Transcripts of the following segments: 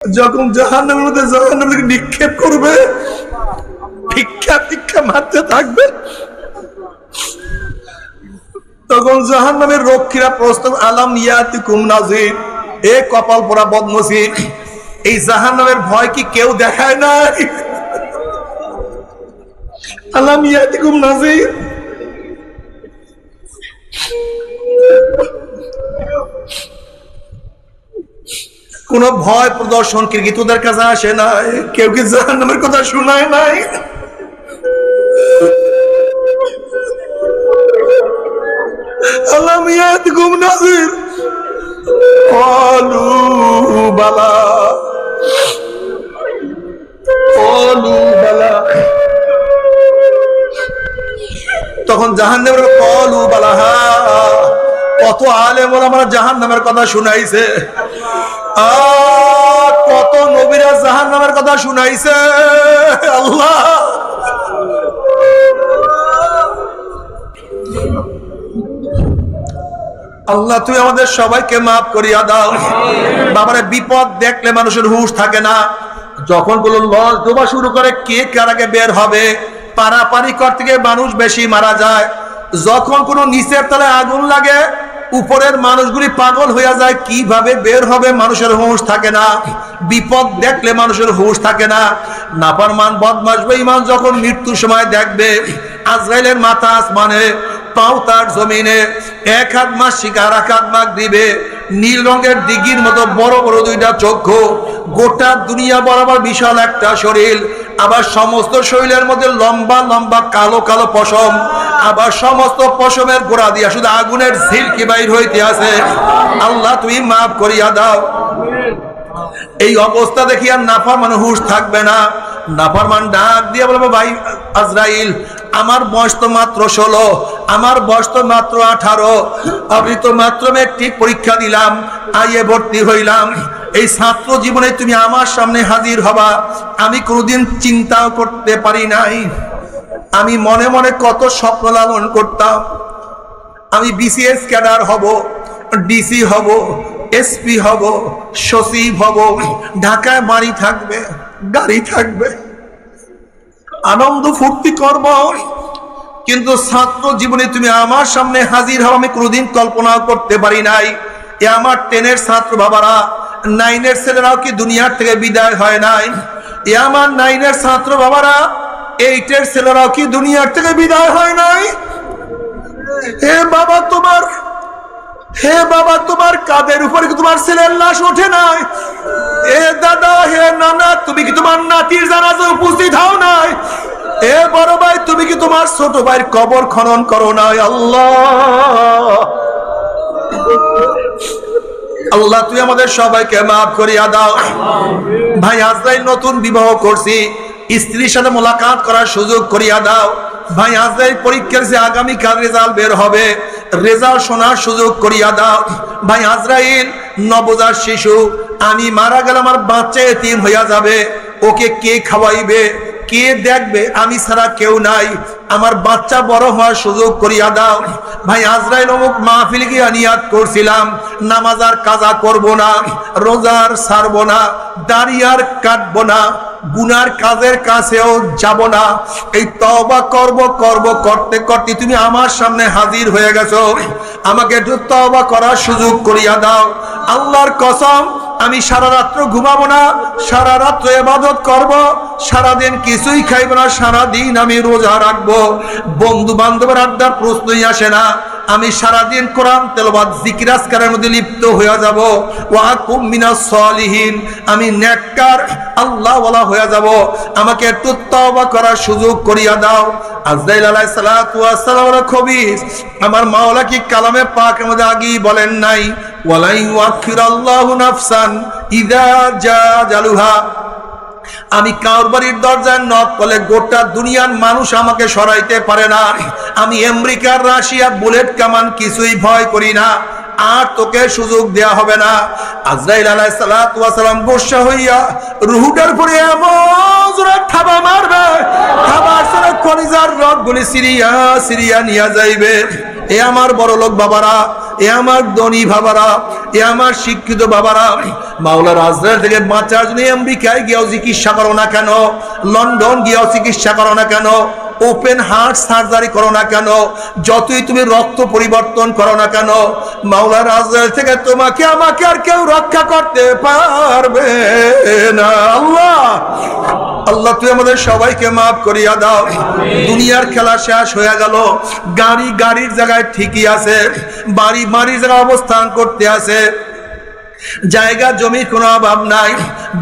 যখন জাহান্নামের মধ্যে জাহান্নামকে নিক্ষেপ করবে, ভিক্ষা ভিক্ষা মারতে থাকবে, তখন জাহান্নামের রক্ষীরা প্রস্তাব, আলাম ইয়াতি কুম নাজির? এ কপাল পোড়া বদনসিব এই জাহান্নামের ভয় কি কেউ দেখায় নাই? আলাম ইয়াতি কুম নাজির? কোন ভয় প্রদর্শন কি তোদের কাছে আসে নাই? কেউ কি জাহান্নামের কথা শোনায় নাই? আলাম ইয়াতিকুম নাযির। ক্বালু বালা। ক্বালু বালা। তখন জাহান্নামের ক্বালু বালা কত আলেম ওলামারা জাহান্নামের কথা শুনাইছে। কত নবীরা জাহান্নামের কথা শুনাইছে। আল্লাহ। আল্লাহ তুই আমাদের সবাইকে মাফ করিয়া দাও। বাবারে, বিপদ দেখলে মানুষের হুশ থাকে না। যখনগুলো লস ডোবা শুরু করে, কে কার আগে বের হবে? পারাপারি করতে গিয়ে মানুষ বেশি মারা যায়। যখন কোনো নিচের তলায় আগুন লাগে উপরের মানুষগুলি পাগল হইয়া যায়, কীভাবে বের হবে মানুষের হুঁশ থাকে না। বিপদ দেখলে মানুষের হুঁশ থাকে না। নাপারমান বদমাস বেঈমান যখন মৃত্যুর সময় দেখবে, আজরাইলের মাথা আসমানে পাও তার জমিনে, এক হাত মাস শিকার, এক হাত মাস দিবে। নীল রঙের দিঘির মতো বড় বড় দুইটা চক্ষু। গোটা দুনিয়া বরাবর বিশাল একটা শরীর। আবার সমস্ত শরীরের মধ্যে লম্বা লম্বা, কালো কালো পশম। আবার সমস্ত পশমের গোড়া দিয়া শুধু আগুনের ঝিলকি বাইর হইতে আছে। আল্লাহ, তুমি মাফ করিয়া দাও। এই অবস্থা দেখি আর নাফারমান হুশ থাকবে না। নাফারমান ডাক দিয়ে বলব, ভাই, আজরাইল, আমার বয়স তো মাত্র ষোলো, আমার বয়স তো মাত্র আঠারো, আমি তো মাত্র একটি পরীক্ষা দিলাম আইয়ে ভর্তি হইলাম। এই ছাত্র জীবনে তুমি আমার সামনে হাজির হবা। আমি কোনোদিন চিন্তাও করতে পারি নাই। আমি মনে মনে কত স্বপ্ন লালন করতাম। আমি বিসিএস ক্যাডার হব, ডিসি হব এসপি হব, সচিব হব, ঢাকায় বাড়ি থাকবে, গাড়ি থাকবে। আনন্দ ফুর্তি করব। কিন্তু ছাত্র জীবনে তুমি আমার সামনে হাজির হও, আমি কোনোদিন কল্পনা করতে পারি নাই। এ আমার টেনের ছাত্র বাবারা, নাইনের ছেলেরাও কি দুনিয়ার থেকে বিদায় হয় নাই? এ আমার নাইনের ছাত্র বাবারা, এইটের ছেলেরাও কি দুনিয়ার থেকে বিদায় হয় নাই? হে বাবা তোমার হে বাবা, তোমার কাদের উপরে কি তোমার ছেলের লাশ ওঠে নাই? এ দাদা, হে নানা, তুমি কি তোমার নাতির জানাজা উপস্থিত হও নাই? এ বড় ভাই, তুমি কি তোমার ছোট ভাইয়ের কবর খনন করো নাই? আল্লাহ। আল্লাহ তুই আমাদের সবাইকে মাফ করিয়া দাও। ভাই আজরাইল নতুন বিবাহ করছি। স্ত্রীর সাথে মোলাকাত করার সুযোগ করিয়া দাও। ভাই আজরাইল পরীক্ষার যে আগামীকাল রেজাল্ট বের হবে, রেজাল্ট শোনার সুযোগ করিয়া দাও। ভাই, আজরাইল নবজাত শিশু, আমি মারা গেলে আমার বাচ্চা এতিম হইয়া যাবে। ওকে কে খাওয়াইবে? কে দেখবে? আমি ছাড়া কেউ নাই। আমার বাচ্চা বড় হওয়ার সুযোগ করিয়া দাও। ভাই, আজরাইল অমুক মাহফিল গিয়ে নিয়াত করছিলাম। নামাজ আর কাজা করব না, রোজার সারব না দাঁড়িয়ার কাটবো না। গুনার কাজের কাছেও যাব না। এই তবা করব করব, করতে করতে তুমি আমার সামনে হাজির হয়ে গেছো। আমাকে একটু তবা করার সুযোগ করিয়া দাও। আল্লাহর কসম, আমি সারা রাত্র ঘুমাবো না, সারা রাত্র এবাদত করব, সারাদিন কিছুই খাইব না, সারাদিন আমি রোজা রাখব। বন্ধু বান্ধবের আড্ডার প্রশ্নই আসে না। আমি সারাদিন কোরআন তেলবাদ জিকিরাজকারের মধ্যে লিপ্ত হয়ে যাব। ওয়াকুম মিনাস সলিহীন, আমি নেককার আল্লাহ ওয়ালা হয়ে যাব। আমাকে একটু তওবা করার সুযোগ করিয়া দাও। আজরাইল আলাইহিস সালাতু ওয়াস সালাম খবিস। আমার মাওলা কি কালামে পাকের মধ্যে আগেই বলেন নাই? ওয়ালাই ওয়াখিরাল্লাহু নাফসান ইদা জাজালুহা। আমি কার বাড়ির দরজায় নক করলে গোটা দুনিয়ার মানুষ আমাকে সরাইতে পারে না। আমি আমেরিকার রাশিয়া বুলেট কামান কিছুই ভয় করি না। আর তোকে সুযোগ দেয়া হবে না। আজরাইল ওয়াস সালাম বর্ষা হইয়া রুহুটার পরে এমন থাবা মারবে সরে কলিজার রগগুলি সিরিয়া সিরিয়া নিয়া যাইবে। এ আমার বড় লোক বাবারা, এ আমার ধনী বাবারা, এ আমার শিক্ষিত বাবারা। মাওলা রাজধানী থেকে বাঁচার জন্য আমেরিকায় গিয়েও চিকিৎসা করো না কেন? লন্ডন গিয়েও চিকিৎসা করো না কেন? ওপেন হার্ট সার্জারি করো না কেন? যতই তুমি রক্ত পরিবর্তন করো না কেন মাওলা রাজধানী থেকে তোমাকে আমাকে আর কেউ রক্ষা করতে পারবে না। আল্লাহ আল্লাহ তুই আমাদের সবাইকে মাফ করিয়া দাও। দুনিয়ার খেলা শেষ হয়ে গেল। গাড়ি গাড়ির জায়গায় ঠিকই আছে। বাড়ি বাড়ির জায়গায় অবস্থান করতে আছে। জায়গা জমির কোনো অভাব নাই।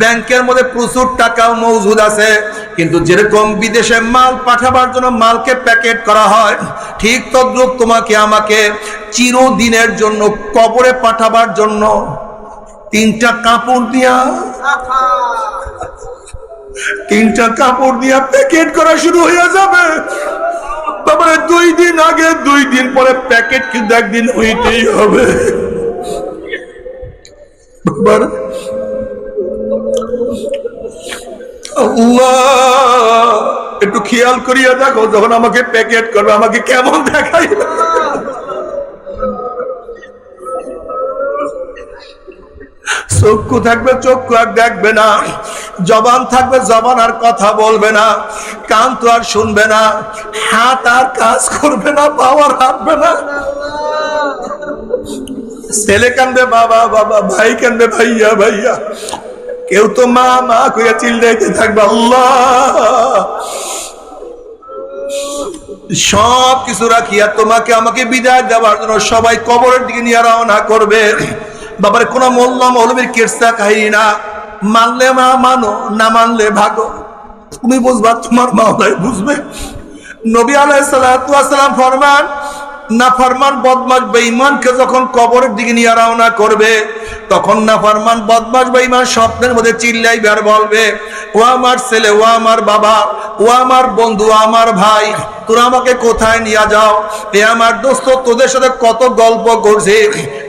ব্যাংকের মধ্যে প্রচুর টাকাও মজুদ আছে। কিন্তু যেরকম বিদেশে মাল পাঠাবার জন্য মালকে প্যাকেট করা হয়, ঠিক তদ্রুপ তোমাকে আমাকে চিরদিনের জন্য কবরে পাঠাবার জন্য তিনটা কাপড় দিয়া, তিনটা কাপড় দিয়া প্যাকেট করা শুরু হয়ে যাবে। তারপরে দুই দিন আগে, দুই দিন পরে প্যাকেট কিন্তু একদিন হইতেই হবে। একটু খেয়াল করিয়া দেখো, যখন আমাকে প্যাকেট করবে, আমাকে কেমন দেখাই চক্ষু থাকবে, চক্ষু আর দেখবে না। জবান থাকবে, জবান আর কথা বলবে না। কান তো আর শুনবে না। হাত আর কাজ করবে না, পাওয়ার হাঁটবে না। ছেলে কান্দবে বাবা বাবা, ভাই কান্দবে ভাইয়া ভাইয়া। কেউ তো মা মা কইয়া চিল্লাইতে থাকবে, আল্লাহ। সব কিছু রাখিয়া তোমাকে, আমাকে বিদায় দেওয়ার জন্য সবাই কবরের দিকে নিয়ে রওনা করবে। বাবার, কোন মোল্লা মৌলবীর কেরসা কাহিনী না। মানলে মা মানো, না মানলে ভাগো। তুমি বুঝবা, তোমার মাওলাই বুঝবে। নবী আলাইসালাম ফরমান না ফরমান বদমাস বেঈমানকে যখন কবরের দিকে নিয়ে রওনা করবে, তখন না ফরমান বদমাস বেঈমান স্বপ্নের মধ্যে চিল্লাইবে আর বলবে, ও আমার ছেলে, ও আমার বাবা, ও আমার বন্ধু আমার ভাই, তোরা আমাকে কোথায় নিয়ে যাও? এ আমার দোস্ত, তোদের সাথে কত গল্প করছি,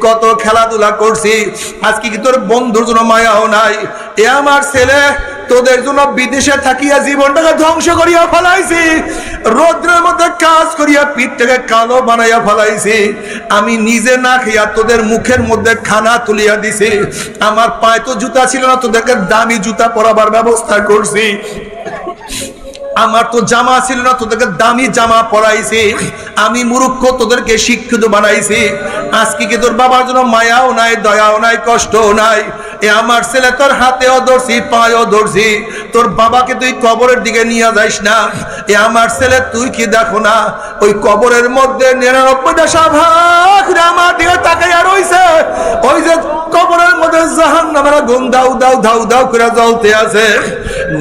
কত খেলাধুলা করছি, আজকে কি তোর বন্ধুর জন্য মায়াও নাই? এ আমার ছেলে তোদের জন্য বিদেশে থাকিয়া জীবনটাকে ধ্বংস করিয়া ফেলাইছি। রৌদ্রের মধ্যে কাজ করিয়া পিঠটাকে কালো বানাইয়া ফেলাইছি। আমি নিজে না খাইয়া তোদের মুখের মধ্যে খানা তুলিয়া দিছি। আমার পায়ে তো জুতা ছিল না, তোদেরকে দামি জুতা পরাবার ব্যবস্থা করছি। আমার তো জামা ছিল না, তোদেরকে দামি জামা পরাইছি। আমি মূর্খ তোদেরকে শিক্ষিত বানাইছি। আজকে কি তোর বাবার জন্য মায়াও নাই, দয়াও নাই, কষ্টও নাই? এ আমার ছেলে তোর হাতেও ধরছি, পায়েও ধরছি। তোর বাবাকে তুই কবরের দিকে নিয়ে যাইস না। এ আমার ছেলে, তুই কি দেখো না? ওই কবরের মধ্যে নিরানব্বইটা সাভাগ আমার দিকে তাকাইয়া রইছে। ওই যে কবরের মধ্যে জাহান নামের গুম দাউ দাউ ধাউ দাউ করে জ্বলতে আছে।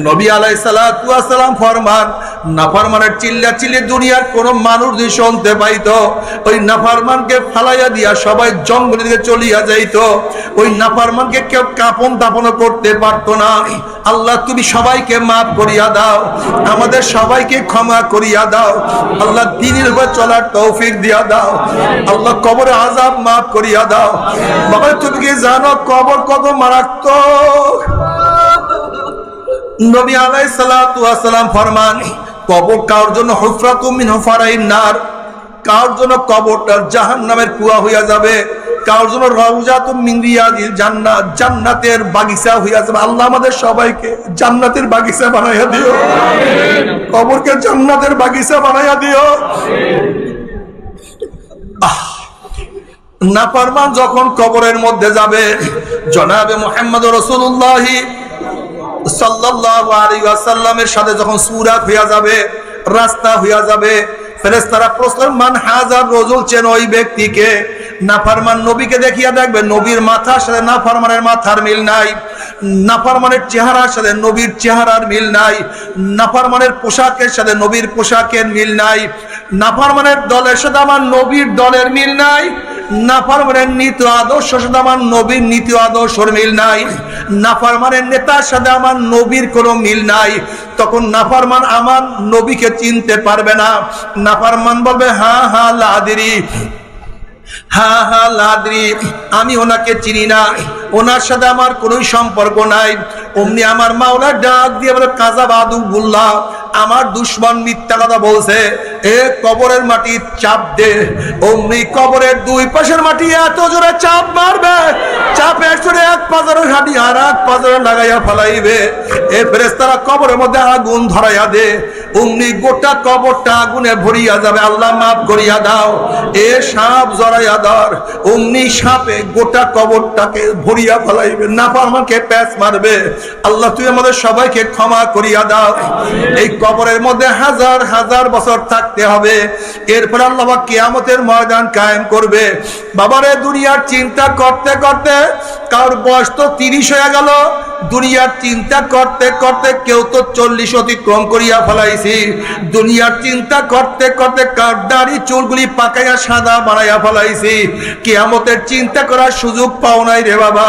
নবী আলাই সালাম ফরমান নাফারমানের চিল্লা চিল্লি দুনিয়ার কোন মানুষ যদি শুনতে পাইতো, ওই নাফারমানকে ফালাইয়া দিয়া সবাই জঙ্গলের দিকে চলিয়া যাইতো। ওই নাফারমানকে কেউ কাপন দাপন করতে পারতো না। আল্লাহ, তুমি সবাইকে মাফ করিয়া দাও। আমাদের সবাইকে ক্ষমা করিয়া দাও। আল্লাহ, দিনের উপর চলার তৌফিক দিয়া দাও। আল্লাহ কবরে আজাব মাফ করিয়া দাও। বাবা, তুমি কি জানো কবর কত মারাত্মক? নবী আলাই সালাম ফরমান কবর কার জন্য? নার। কার জন্য কবরটা জাহান নামের কুয়া হইয়া যাবে? কার জন্য রিয়াদিল জান্নাত? জান্নাতের বাগিচা হইয়া যাবে। আল্লাহ আমাদের সবাইকে জান্নাতের বাগিচা বানাইয়া দিও। কবরকে জান্নাতের বাগিচা বানাইয়া দিও। নাফরমান যখন কবরের মধ্যে যাবে, জনাবে মোহাম্মদ রসুল্লাহি সাল্লাল্লাহু সাথে যখন সুরাত হইয়া যাবে, রাস্তা হইয়া যাবে, ফেরেশতারা প্রশ্ন মান হাজার রজুল চেন ওই ব্যক্তিকে? নাফরমান নবীকে দেখিয়া নবীর মাথার সাথে নাফরমানের মাথার মিল নাই। নাফরমানের চেহারার সাথে নবীর চেহারার মিল নাই। নাফরমানের পোশাকের সাথে নবীর পোশাকের মিল নাই। নাফরমানের দলের সাথে আমার নবীর দলের মিল নাই। নাফরমানের নীতি আদর্শ সাথে আমার নবীর নীতি আদর্শর মিল নাই। নাফারমানের নেতার সাথে আমার নবীর কোনো মিল নাই। তখন নাফারমান আমার নবীকে চিনতে পারবে না। নাফারমান বলবে হা হা লাদিরি হ্যাঁ হ্যাঁ লাদ্রি, আমি ওনাকে চিনি না। ওনার সাথে আমার কোনো সম্পর্ক নাই। অমনি আমার মাওলা ডাক দিয়ে বলে, কাজা বাদু বুল্লা, আমার দুশ্মন মিথ্যা কথা বলছে। এ কবরের মাটি চাপ দে। অমনি কবরের দুই পাশের মাটি এত জোরে চাপ মারবে চাপের জোরে এক পাজারের হাঁটি আর এক পাজারে লাগাইয়া ফেলাইবে। এ ফেরেস্তারা কবরের মধ্যে আগুন ধরাইয়া দে। অমনি গোটা কবরটা আগুনে ভরিয়া যাবে। আল্লাহ মাফ করিয়া দাও। এ সাপ জড়াইয়া ধর। অমনি সাপে গোটা কবরটাকে ভরিয়া ফেলাইবে। না আমাকে প্যাচ মারবে। আল্লাহ, তুই আমাদের সবাইকে ক্ষমা করিয়া দাও। এই কবরের মধ্যে হাজার হাজার বছর থাকতে হবে। এরপর আল্লাহ কিয়ামতের ময়দান কায়েম করবে। বাবারে, দুনিয়ার চিন্তা করতে করতে কার বয়স তো তিরিশ হয়ে গেল। দুনিয়ার চিন্তা করতে করতে কেউ তো চল্লিশ অতিক্রম করিয়া ফেলাইছি। দুনিয়ার চিন্তা করতে করতে কার চুলগুলি পাকাইয়া সাদা বানাইয়া ফেলাইছি। কেয়ামতের চিন্তা করার সুযোগ পাও নাই রে বাবা।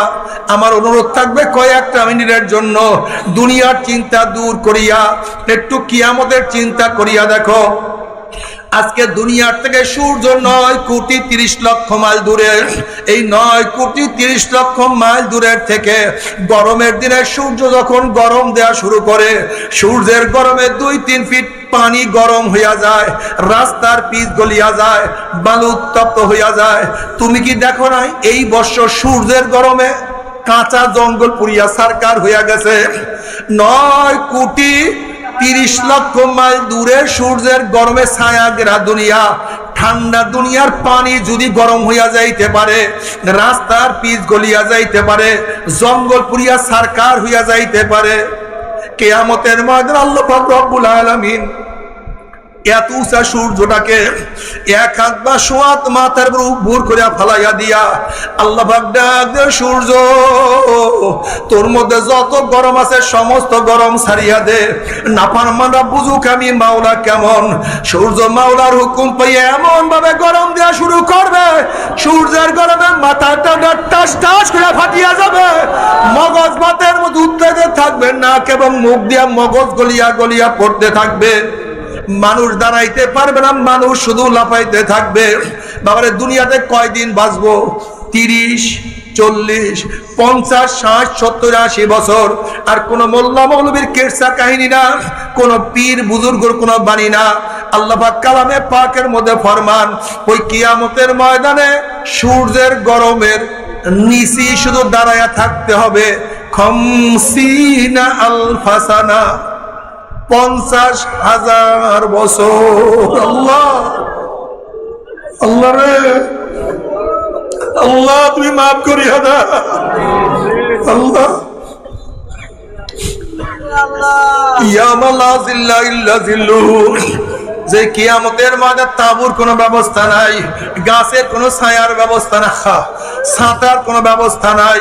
আমার অনুরোধ থাকবে কয়েকটা মিনিটের জন্য। দুনিয়ার চিন্তা দূর করিয়া, একটু কিয়ামতের চিন্তা করিয়া দেখো। আজকে দুনিয়ার থেকে সূর্য নয় কোটি তিরিশ লক্ষ মাইল দূরে। এই নয় কোটি তিরিশ লক্ষ মাইল দূরের থেকে গরমের দিনে সূর্য যখন গরম দেয়া শুরু করে, সূর্যের গরমে দুই তিন ফিট পানি গরম হইয়া যায়, রাস্তার পিচ গলিয়া যায়, বালু উত্তপ্ত হইয়া যায়। তুমি কি দেখো না এই বছর সূর্যের গরমে কাঁচা জঙ্গল পুরিয়া সারকার হইয়া গেছে। নয় কোটি তিরিশ লক্ষ মাইল দূরে সূর্যের গরমে ছায়া গেরা দুনিয়া। ঠান্ডা দুনিয়ার পানি যদি গরম হইয়া যাইতে পারে, রাস্তার পিচ গলিয়া যাইতে পারে, জঙ্গল পুরিয়া সারকার হইয়া যাইতে পারে। কেয়ামতের ময়দান আল্লাহ রব্বুল আলামিন এত উঁচা সূর্যটাকে এক হাত বা সোয়াত মাথার ভোর করে ফালাইয়া দিয়া, আল্লাহ ডাক সূর্য, তোর মধ্যে যত গরম আছে সমস্ত গরম সারিয়া দে। নাফারমানরা বুঝুক আমি মাওলা কেমন। সূর্য মাওলার হুকুম পাইয়ে এমন ভাবে গরম দেওয়া শুরু করবে। সূর্যের গরমে মাথাটা টাস টাস করে ফাটিয়া যাবে। মগজ মাথার মধ্যে উত্তেজে থাকবে, নাক এবং মুখ দিয়া মগজ গলিয়া গলিয়া পড়তে থাকবে। মানুষ দাঁড়াইতে পারবে না, মানুষ শুধু লাফাইতে থাকবে। বাবারে, দুনিয়াতে কয়দিন বাঁচবো? তিরিশ, চল্লিশ, পঞ্চাশ, ষাট, সত্তর, আশি বছর। আর কোন মোল্লা মৌলবীর কেরসা কাহিনী না, কোন পীর বুজুর্গর কোন বাণী না। আল্লাহ কালামে পাকের মধ্যে ফরমান, ওই কিয়ামতের ময়দানে সূর্যের গরমের নিচি শুধু দাঁড়ায়া থাকতে হবে। খমসিনা আলফাসানা। পঞ্চাশ হাজার বছর। আল্লাহ আল্লাহ রে। আল্লাহ, তুমি মাফ করিয়া দা আল্লাহ। যে কিয়ামতের মাঝে তাবুর কোনো ব্যবস্থা নাই, গাছের কোনো ছায়ার ব্যবস্থা না। ছাতার কোনো ব্যবস্থা নাই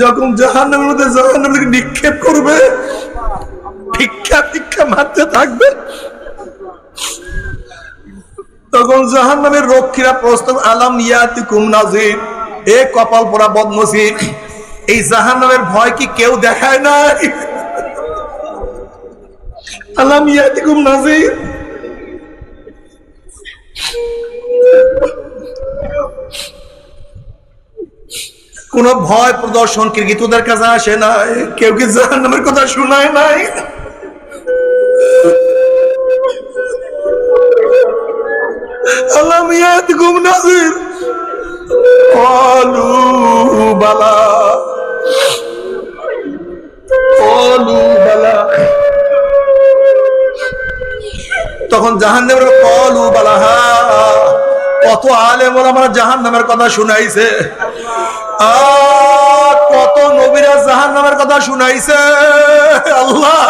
যখন জাহান্নামের মধ্যে নিক্ষেপ করবে, ভিক্ষা ভিক্ষা মারতে থাকবে, তখন জাহান্নামের রক্ষীরা প্রস্তাব, আলাম ইয়াতিকুম নাজির। এ কপাল পোড়া বদনসিব এই জাহান্নামের ভয় কি কেউ দেখায় নাই? আলাম ইয়াতিকুম নাজির। কোন ভয় প্রদর্শন কি তোদের কাছে আসে নাই? কেউ কি জাহান্নামের কথা শোনায় নাই? আল্লাহ মিয়াত গুম নাজির। কলু তখন জাহান নামের কলু বালাহা, কত আলেম আমার জাহান নামের কথা শুনাইছে। কত নবীরা জাহান নামের কথা শুনাইছে। আল্লাহ!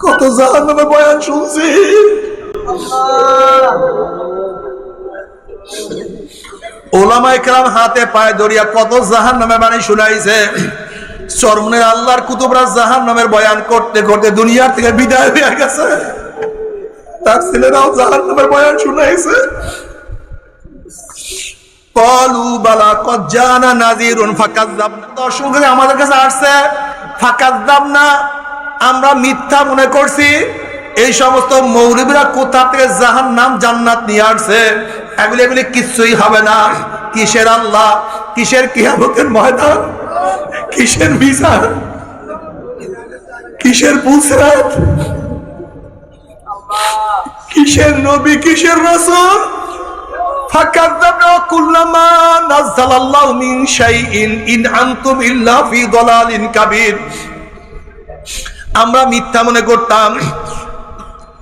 কত জাহান নামের বয়ান শুনছি। ওলামা একরাম হাতে পায়ে দড়িয়া কত জাহান নামে মানে শুনাইছে। চরমনের আল্লাহর কুতুবরা জাহান নামের বয়ান করতে করতে দুনিয়ার থেকে বিদায় হয়ে গেছে। তার ছেলেরাও জাহান নামের বয়ান শুনাইছে। আমাদের কাছে আসছে ফাকাজ্জাবনা আমরা মিথ্যা মনে করছি, এই সমস্ত মৌলবীরা কোথা থেকে জাহান নাম জান্নাত নিয়ে আসছে? এগুলি এগুলি কিচ্ছুই হবে না। কিসের আল্লাহ? কিসের কিয়ামতের ময়দান? কিসের কিসের কিসের নবী, কিসের আমরা মিথ্যা মনে করতাম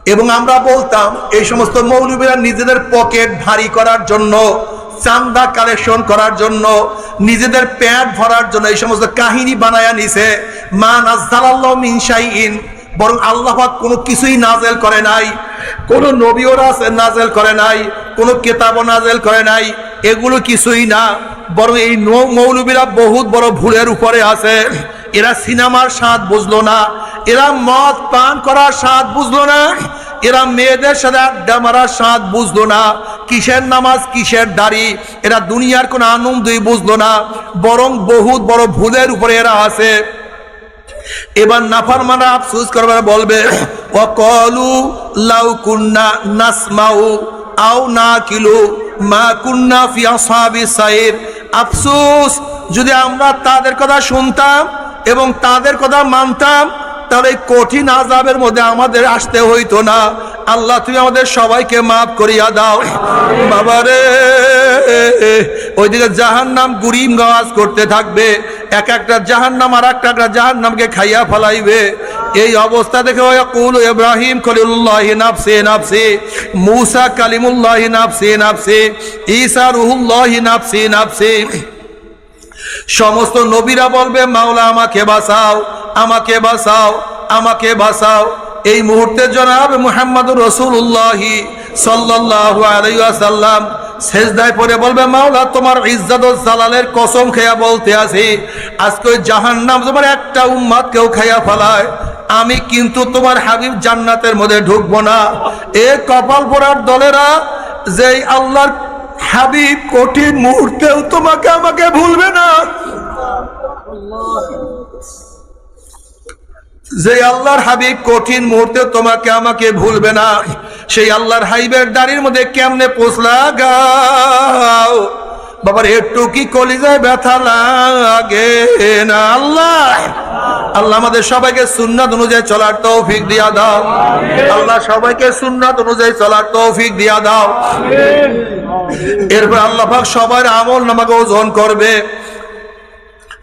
এবং আমরা বলতাম, এই সমস্ত মৌলবীরা নিজেদের পকেট ভারী করার জন্য চান্দা কালেকশন করার জন্য, নিজেদের প্যাট ভরার জন্য এই সমস্ত কাহিনী বানায়া নিছে। মা শাইইন, বরং আল্লাহ পাক কোনো কিছুই নাজেল করে নাই। কোন নবীও নাজেল করে নাই, কোনো কেতাবও নাজেল করে নাই। এগুলো কিছুই না, বরং এই মৌলবীরা বহুত বড় ভুলের উপরে আছে। এরা সিনেমার স্বাদ বুঝলো না, এরা মদ পান করার স্বাদ বুঝলো না। এরা মেয়েদের সাথে আড্ডা মারার স্বাদ বুঝলো না। কিসের নামাজ, কিসের দাড়ি, এরা দুনিয়ার কোনো আনন্দই বুঝলো না। বরং বহুত বড় ভুলের উপরে এরা আছে। এবার নাফার মানা আফসুস করবার বলবে অকলু লাউ কুন্না নাসমাউ আও না কিলু মা কুন্না ফি আসহাবি সাইর। আফসুস, যদি আমরা তাদের কথা শুনতাম এবং তাদের কথা মানতাম তাহলে কঠিন আজাবের মধ্যে আমাদের আসতে হইতো না। আল্লাহ, তুমি আমাদের সবাইকে মাফ করিয়া দাও। বাবারে ওইদিকে জাহান নাম গুরিম গাওয়াজ করতে থাকবে। এক একটা জাহান নাম আর একটা একটা জাহান নামকে খাইয়া ফেলাইবে। এই অবস্থা দেখে কুল ইব্রাহিম খলিল্লাহ নাফসে নাফসে। মুসা কালিমুল্লাহ, নাফসে নাফসে। ঈসা রুহুল্লাহ, নাফসে নাফসে। সমস্ত নবীরা বলবে, মাওলা, আমাকে বাঁচাও আমাকে বাঁচাও আমাকে বাঁচাও। এই মুহূর্তে জনাব মুহাম্মদ রসুল্লাহ ওয়াসাল্লাম সেজদায় পড়ে বলবে, মাওলা, তোমার ইজ্জত জালালের কসম খেয়া বলতে আছি। আজকে ওই জাহান্নাম তোমার একটা উম্মাদ কেউ খাইয়া ফেলায়। আমি কিন্তু তোমার হাবিব জান্নাতের মধ্যে ঢুকবো না। এ কপাল পোড়ার দলেরা যেই আল্লাহর হাবিব, কঠিন মুহূর্তেও তোমাকে আমাকে ভুলবে না। যে আল্লাহর হাবিব কঠিন মুহূর্তে তোমাকে আমাকে ভুলবে না, সেই আল্লাহর হাইবের দাড়ির মধ্যে কেমনে পোসলা গাও? বাবার একটু কি কলিজায় ব্যথা লাগে না আল্লাহ আল্লাহ আমাদের সবাইকে সুন্নাত অনুযায়ী চলার তৌফিক দিয়া দাও আল্লাহ সবাইকে সুন্নাত অনুযায়ী চলার তৌফিক দিয়া দাও এরপর আল্লাহ পাক সবার আমল নামাকে ওজন করবে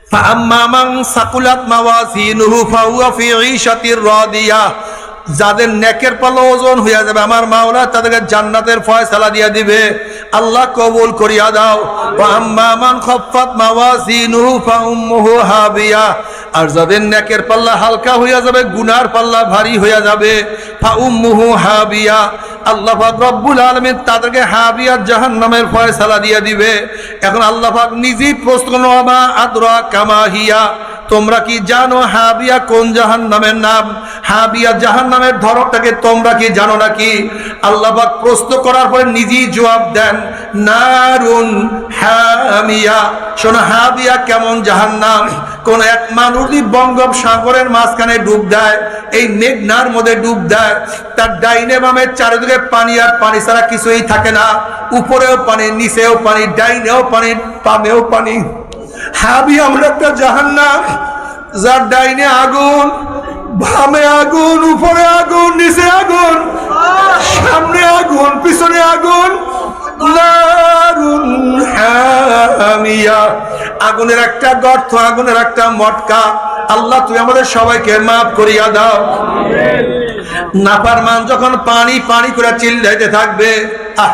فأما من ثقلت موازينه فهو في عيشة راضية যাদের নেকের পাল্লা ওজন হইয়া যাবে, আমার মাওলা তাদেরকে জান্নাতের ফয়সালা দিয়া দিবে। আল্লাহ কবুল করিয়া দাও। হাবিয়া। আর যাদের নেকের পাল্লা হালকা হইয়া যাবে, গুনার পাল্লা ভারী হইয়া যাবে, ফাউম্মুহু হাবিয়া। আল্লাহ পাক রব্বুল আলামিন তাদেরকে হাবিয়া জাহান্নামের ফয়সালা দিয়া দিবে। এখন আল্লাহ পাক নিজেই প্রশ্ন আদরা কামাহিয়া তোমরা কি জানো হাবিয়া কোন জাহান নামের নাম? হাবিয়া জাহান নামের ধরনটাকে তোমরা কি জানো নাকি? আল্লাহ পাক প্রশ্ন করার পরে নিজেই জবাব দেন, নারুন হামিয়া। শোনো হাবিয়া কেমন জাহান নাম কোন এক মানুষ যদি বঙ্গোপসাগরের মাঝখানে ডুব দেয়, এই মেঘনার মধ্যে ডুব দেয়, তার ডাইনে বামে চারিদিকে পানি আর পানি ছাড়া কিছুই থাকে না, উপরেও পানি, নিচেও পানি, ডাইনেও পানি পামেও পানি। হাবি আমরা একটা জাহান্নাম, যার ডাইনে আগুন ভামে আগুন উপরে আগুন নিচে আগুন সামনে আগুন পিছনে আগুন। আগুনের একটা গর্ত আগুনের একটা মটকা। আল্লাহ তুই আমাদের সবাইকে মাফ করিয়া দাও। নাপার মান যখন পানি পানি করে চিল্লাইতে থাকবে আহ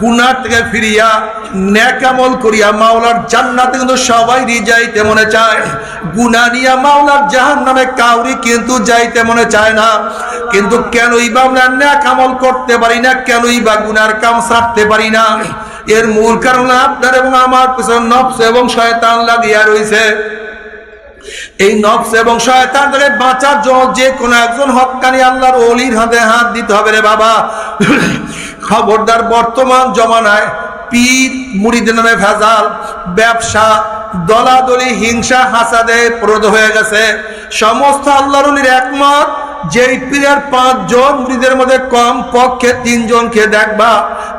গুনার থেকে ফিরিয়া ন্যাকামল করিয়া মাওলার জান্নাতে কিন্তু সবাই যাইতে মনে চায়। গুনা নিয়া মাওলার জাহান নামে কাউরি কিন্তু যাইতে মনে চায় না। কিন্তু কেনই বা আমরা ন্যাকামল করতে পারি না, কেনই বা গুনার কাম সারতে পারি না। এর মূল কারণ আপনার এবং আমার পিছনে নফস এবং শয়তান লাগিয়া রয়েছে এই নফস এবং শয়তান থেকে বাঁচার জন্য যে কোনো একজন হকানি আল্লাহর অলির হাতে হাত দিতে হবে রে বাবা। খবরদার বর্তমান জমানায় পীর মুড়িদের নামে ভেজাল ব্যবসা দলাদলি, হিংসা, হাসাদে প্রদ হয়ে গেছে। সমস্ত আল্লাহরুলির একমত, যেই পীরের পাঁচজন মুড়িদের মধ্যে কম পক্ষে তিনজনকে দেখবা,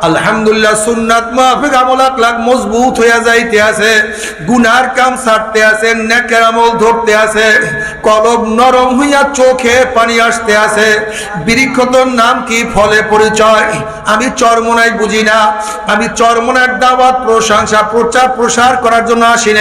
আলহামদুলিল্লাহ সুন্নাত মাহফিক আমল আকলাক মজবুত হইয়া যাইতে আছে, গুনার কাম ছাড়তে আছে, নেকের আমল ধরতে আছে, কলব নরম হইয়া চোখে পানি আসতে আছে। বৃক্ষতর নাম কি ফলে পরিচয়? আমি চরমনাই বুঝি না। আমি চরমনার দাওয়াত, প্রশংসা প্রচার প্রসার করার জন্য আসিনি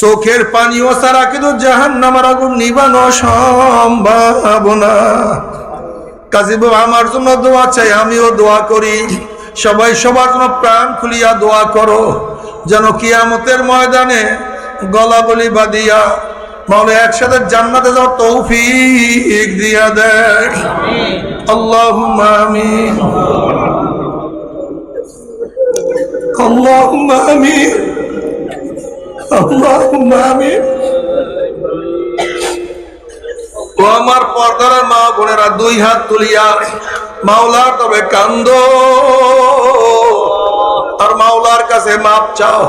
চোখের পানিও সারা কিন্তু জাহান নামার আগুন নিবানো সম্ভব না। কাজী বাবা, আমার জন্য দোয়া চাই, আমিও দোয়া করি। সবাই সবার জন্য প্রাণ খুলিয়া দোয়া করো, যেন কিয়ামতের ময়দানে গলা গলি বাদিয়া মাওলা একসাথে জান্নাতে যাও তৌফিক দিয়া দেয়। আল্লাহুম্মা আমিন। আমার পর্দার মা বোনেরা, দুই হাত তুলিয়া মাওলার তবে কান্দ। আর মাওলার কাছে মাপ চাও।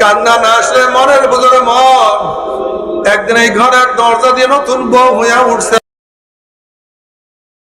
কান্না না আসলে মনের ভিতরে মন। একদিন এই ঘরের দরজা দিয়ে নতুন বউ হইয়া উঠছে।